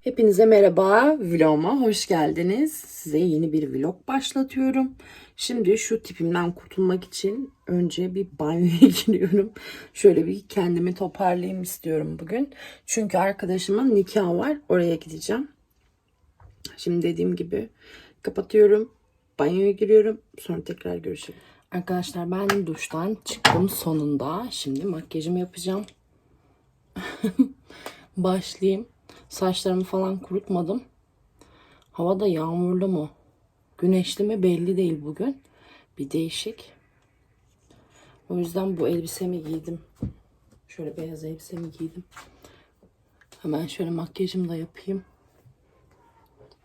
Hepinize merhaba, vloguma hoş geldiniz. Size yeni bir vlog başlatıyorum. Şimdi şu tipimden kurtulmak için önce bir banyoya giriyorum. Şöyle bir kendimi toparlayayım istiyorum bugün. Çünkü arkadaşımın nikahı var, oraya gideceğim. Şimdi dediğim gibi kapatıyorum, banyoya giriyorum, sonra tekrar görüşelim. Arkadaşlar ben duştan çıktım sonunda. Şimdi makyajımı yapacağım. Başlayayım. Saçlarımı falan kurutmadım. Hava da yağmurlu mu? Güneşli mi belli değil bugün. Bir değişik. O yüzden bu elbisemi giydim. Şöyle beyaz elbisemi giydim. Hemen şöyle makyajımı da yapayım.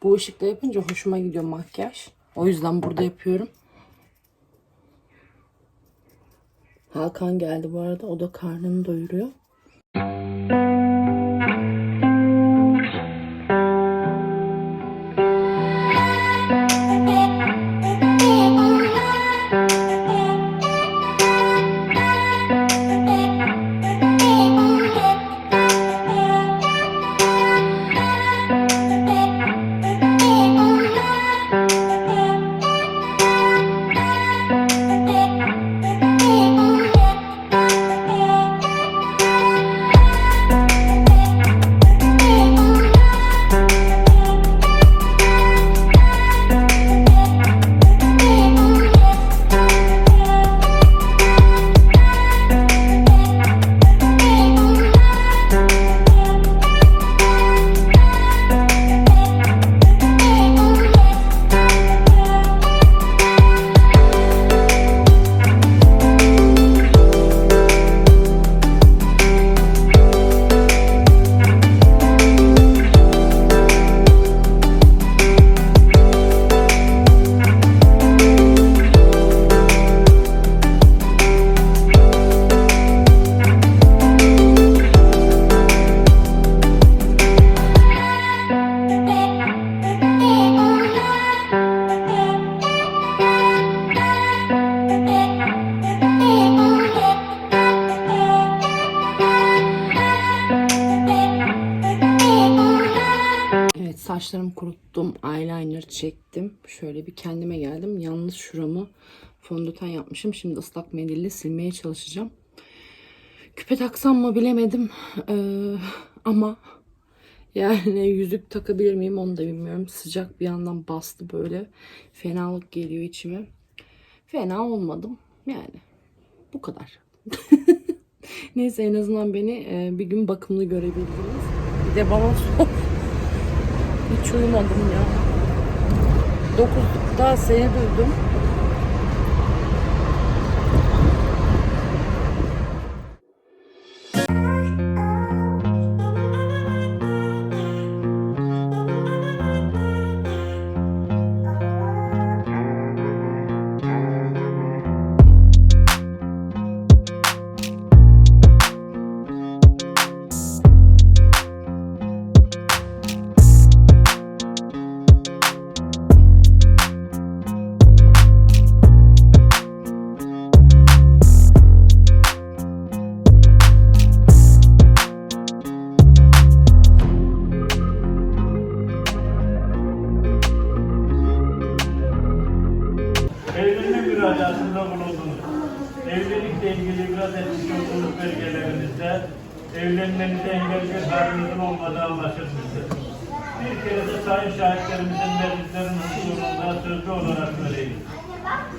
Bu ışıkla yapınca hoşuma gidiyor makyaj. O yüzden burada yapıyorum. Hakan geldi bu arada. O da karnını doyuruyor. Kuruttum. Eyeliner çektim. Şöyle bir kendime geldim. Yalnız şuramı fondöten yapmışım. Şimdi ıslak mendille silmeye çalışacağım. Küpe taksam mı bilemedim. Ee, ama yani yüzük takabilir miyim onu da bilmiyorum. Sıcak bir yandan bastı böyle. Fenalık geliyor içime. Fena olmadım. Yani bu kadar. Neyse en azından beni e, bir gün bakımlı görebildiniz. Bir de bana. Hiç uyumadım ya. 9'da seni duydum. Müracaatında bulundunuz. Evlilikle ilgili biraz etmiş olduğunuz belgelerinizde evlenmenize engel bir halinizin olmadığı anlaşılmıştır. Bir kere de sayın şahitlerimizin meclislerin huzurunda sözlü olarak söyleyeyim.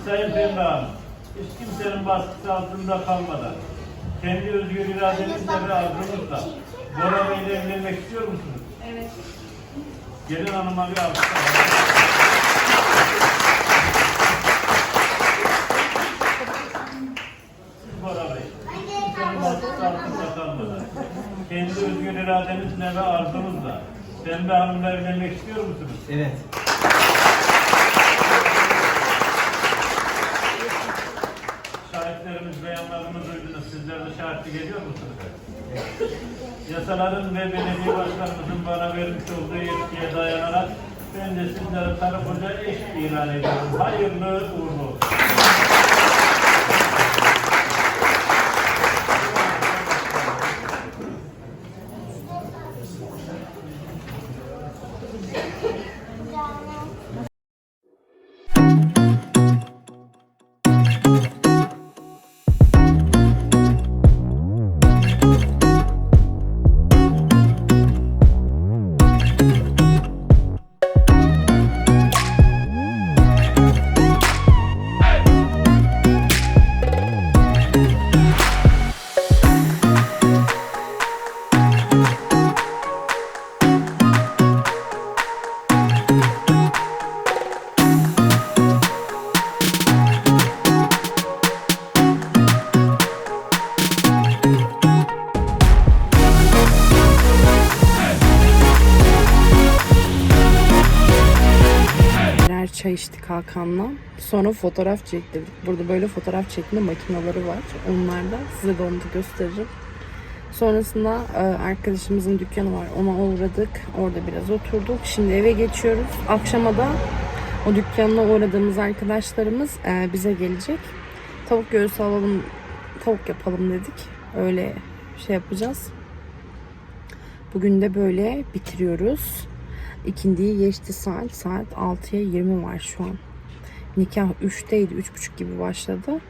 Sayın Pembe Hanım, hiç kimsenin baskısı altında kalmadan, kendi özgür iradenizle ve arzunuzla Bora Bey'le evlenmek istiyor musunuz? Evet. Gelin hanıma bir alkış alalım. Bora Bey, altında kalmadan, kendi özgür iradenizle ve arzunuzla Pembe Hanım'la evlenmek istiyor musunuz? Evet. Şahitlerimiz beyanlarını duydunuz. Sizler de şahitlik ediyor musunuz? Yasaların ve belediye başkanımızın bana vermiş olduğu yetkiye dayanarak ben de sizlere karı koca eş ilan ediyorum. Hayırlı uğurlu Hakan'la. Sonra fotoğraf çektirdik. Burada böyle fotoğraf çekme makineleri var. Onlarda size de onu da gösteririm. Sonrasında e, arkadaşımızın dükkanı var. Ona uğradık. Orada biraz oturduk. Şimdi eve geçiyoruz. Akşama da o dükkanına uğradığımız arkadaşlarımız e, bize gelecek. Tavuk göğsü alalım, tavuk yapalım dedik. Öyle şey yapacağız. Bugün de böyle bitiriyoruz. İkindiyi geçti saat. Saat 6'ya 20 var şu an. Nikah 3'teydi. 3.30 gibi başladı.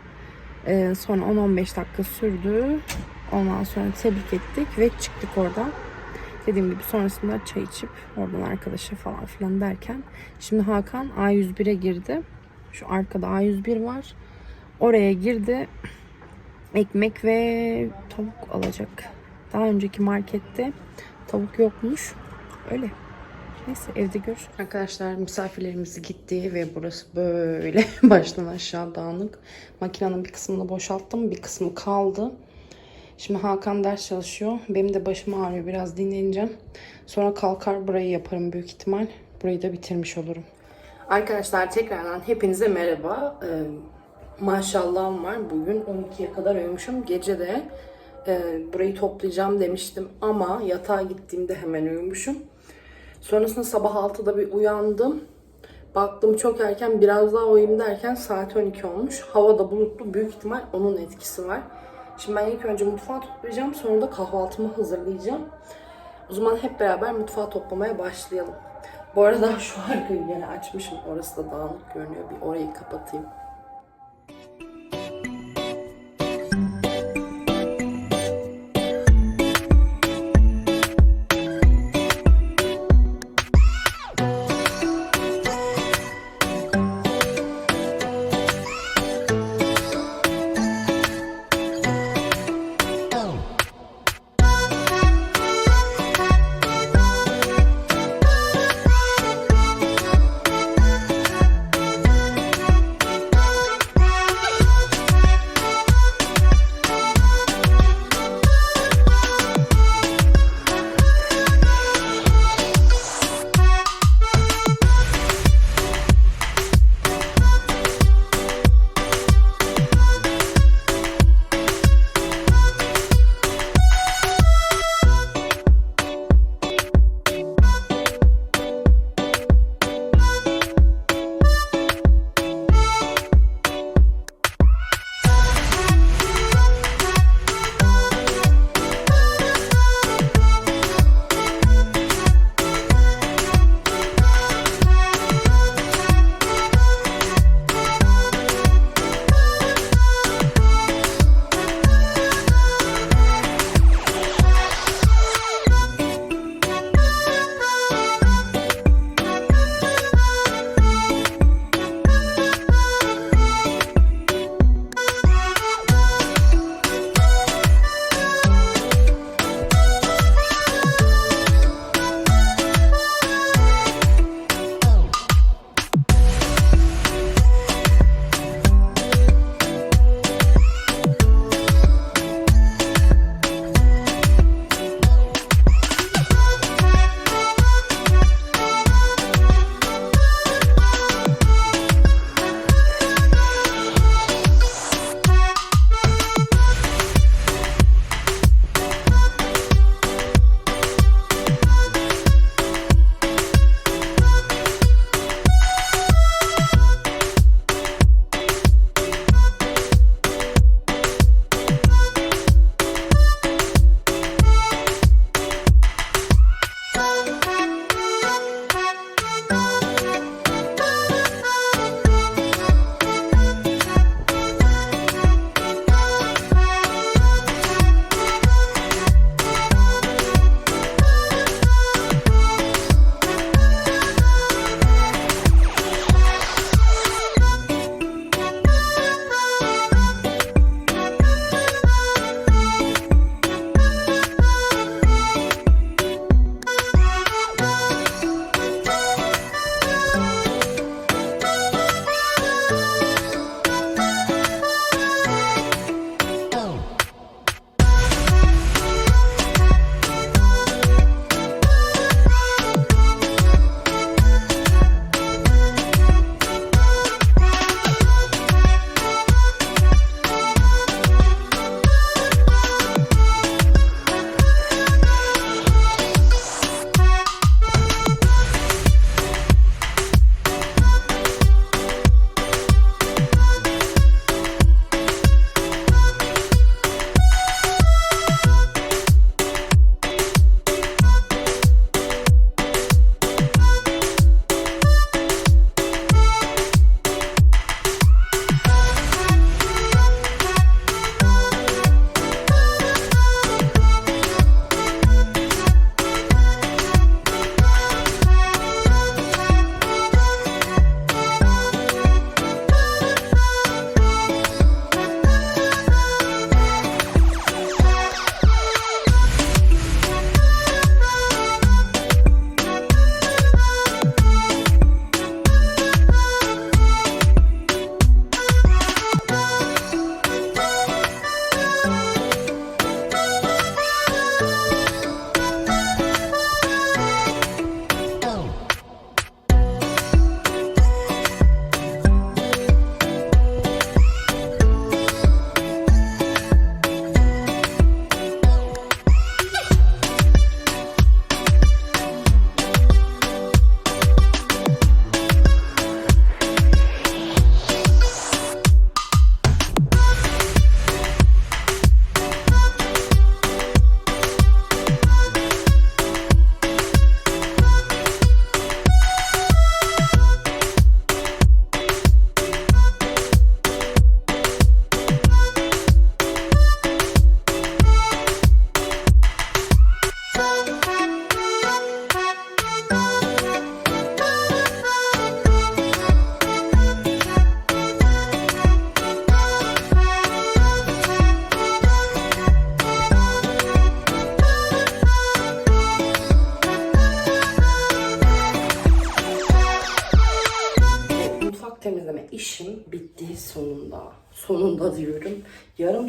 Ee, sonra 10-15 dakika sürdü. Ondan sonra tebrik ettik ve çıktık oradan. Dediğim gibi sonrasında çay içip oradan arkadaşa falan filan derken şimdi Hakan A101'e girdi. Şu arkada A101 var. Oraya girdi. Ekmek ve tavuk alacak. Daha önceki markette tavuk yokmuş. Öyle. Neyse evde görüşürüz. Arkadaşlar misafirlerimiz gitti ve burası böyle baştan aşağı dağınık. Makinenin bir kısmını boşalttım. Bir kısmı kaldı. Şimdi Hakan ders çalışıyor. Benim de başım ağrıyor. Biraz dinleneceğim. Sonra kalkar burayı yaparım büyük ihtimal. Burayı da bitirmiş olurum. Arkadaşlar tekrardan hepinize merhaba. Ee, maşallahım var. Bugün 12'ye kadar uyumuşum. Gece de e, burayı toplayacağım demiştim. Ama yatağa gittiğimde hemen uyumuşum. Sonrasında sabah 6'da bir uyandım. Baktım çok erken biraz daha uyuyayım derken saat 12 olmuş. Hava da bulutlu büyük ihtimal onun etkisi var. Şimdi ben ilk önce mutfağı toplayacağım sonra da kahvaltımı hazırlayacağım. O zaman hep beraber mutfağı toplamaya başlayalım. Bu arada şu arkayı yine açmışım. Orası da dağınık görünüyor. Bir orayı kapatayım.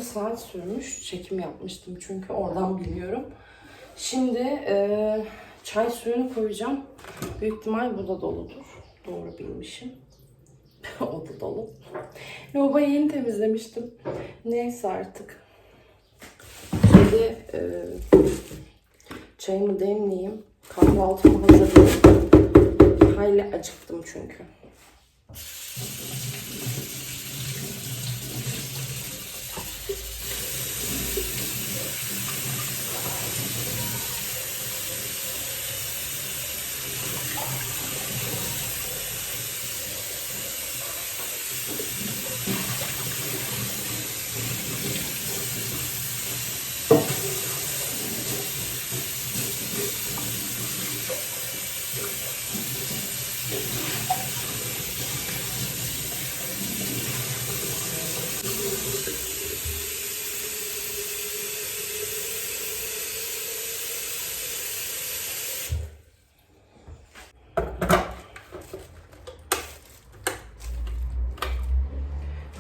Saat sürmüş. Çekim yapmıştım çünkü oradan biliyorum. Şimdi e, çay suyunu koyacağım. Büyük ihtimal bu da doludur. Doğru bilmişim. o da dolu. Lavaboyu yeni temizlemiştim. Neyse artık. Şimdi e, çayımı demleyeyim. Kahvaltımı hazırlayayım. Hayli acıktım çünkü.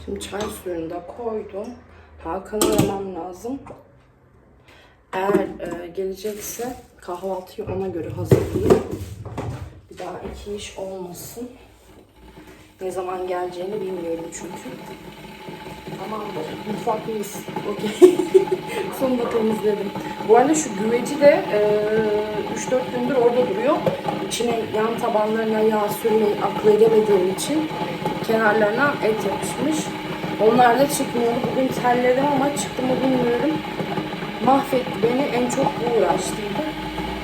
Şimdi çay suyunu da koydum. Hakan'ı aramam lazım. Eğer e, gelecekse kahvaltıyı ona göre hazırlayayım. Bir daha iki iş olmasın. Ne zaman geleceğini bilmiyorum çünkü. Tamamdır. Mutfak mis. Okey. Sonunda temizledim. Bu arada şu güveci de e, 3-4 gündür orada duruyor. İçine yan tabanlarına yağ sürmeyi akıl edemediğim için kenarlarına et yapışmış. Onlar da çıkmıyordu. Bugün terledim ama çıktı mı bilmiyorum. Mahvetti beni. En çok bu uğraştıydı.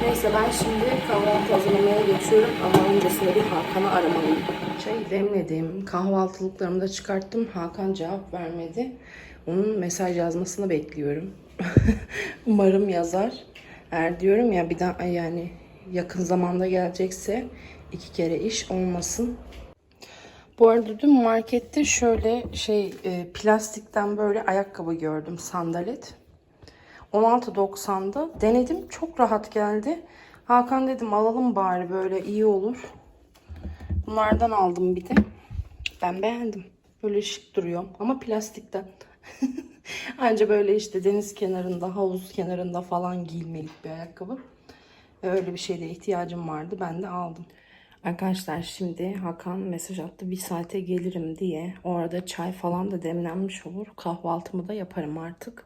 Neyse ben şimdi kahvaltı hazırlamaya geçiyorum ama öncesinde bir Hakan'ı aramalıyım. Çayı demledim. Kahvaltılıklarımı da çıkarttım. Hakan cevap vermedi. Onun mesaj yazmasını bekliyorum. Umarım yazar. Eğer diyorum ya bir daha yani yakın zamanda gelecekse iki kere iş olmasın. Bu arada dün markette şöyle şey e, plastikten böyle ayakkabı gördüm sandalet. 16.90'da denedim çok rahat geldi. Hakan dedim alalım bari böyle iyi olur. Bunlardan aldım bir de. Ben beğendim. Böyle şık duruyor ama plastikten. Anca böyle işte deniz kenarında, havuz kenarında falan giyilmelik bir ayakkabı. Öyle bir şeyde ihtiyacım vardı. Ben de aldım. Arkadaşlar şimdi Hakan mesaj attı bir saate gelirim diye. O arada çay falan da demlenmiş olur. Kahvaltımı da yaparım artık.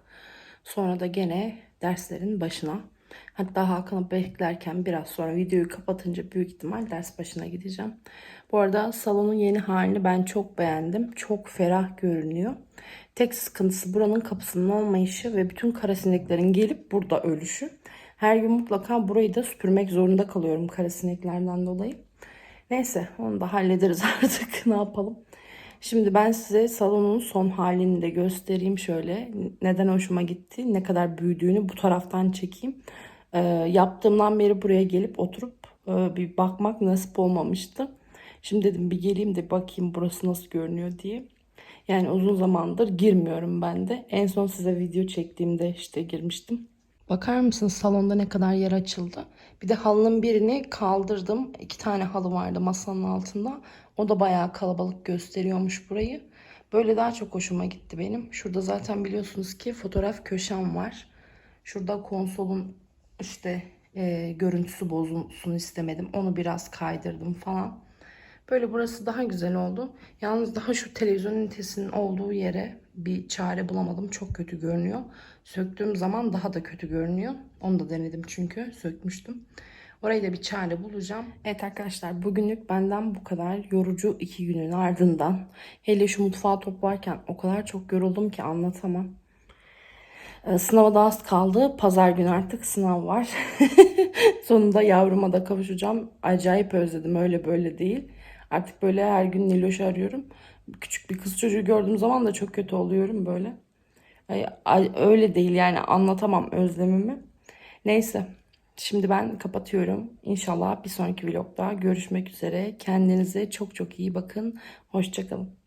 Sonra da gene derslerin başına. Hatta Hakan'ı beklerken biraz sonra videoyu kapatınca büyük ihtimal ders başına gideceğim. Bu arada salonun yeni halini ben çok beğendim. Çok ferah görünüyor. Tek sıkıntısı buranın kapısının olmayışı ve bütün kara sineklerin gelip burada ölüşü. Her gün mutlaka burayı da süpürmek zorunda kalıyorum kara sineklerden dolayı. Neyse onu da hallederiz artık ne yapalım. Şimdi ben size salonun son halini de göstereyim şöyle. Neden hoşuma gitti, ne kadar büyüdüğünü bu taraftan çekeyim. Ee, yaptığımdan beri buraya gelip oturup e, bir bakmak nasip olmamıştı. Şimdi dedim bir geleyim de bakayım burası nasıl görünüyor diye. Yani uzun zamandır girmiyorum ben de. En son size video çektiğimde işte girmiştim. Bakar mısınız salonda ne kadar yer açıldı. Bir de halının birini kaldırdım. İki tane halı vardı masanın altında. O da bayağı kalabalık gösteriyormuş burayı. Böyle daha çok hoşuma gitti benim. Şurada zaten biliyorsunuz ki fotoğraf köşem var. Şurada konsolun işte e, görüntüsü bozulsun istemedim. Onu biraz kaydırdım falan. Böyle burası daha güzel oldu. Yalnız daha şu televizyon ünitesinin olduğu yere bir çare bulamadım. Çok kötü görünüyor. Söktüğüm zaman daha da kötü görünüyor. Onu da denedim çünkü sökmüştüm. Orayı da bir çare bulacağım. Evet arkadaşlar bugünlük benden bu kadar. Yorucu iki günün ardından. Hele şu mutfağı toplarken o kadar çok yoruldum ki anlatamam. Ee, Sınava da az kaldı. Pazar günü artık sınav var. Sonunda yavruma da kavuşacağım. Acayip özledim öyle böyle değil. Artık böyle her gün Niloş'u arıyorum. Küçük bir kız çocuğu gördüğüm zaman da çok kötü oluyorum böyle. Ay, öyle değil yani anlatamam özlemimi. Neyse. Şimdi ben kapatıyorum. İnşallah bir sonraki vlogda görüşmek üzere. Kendinize çok çok iyi bakın. Hoşçakalın.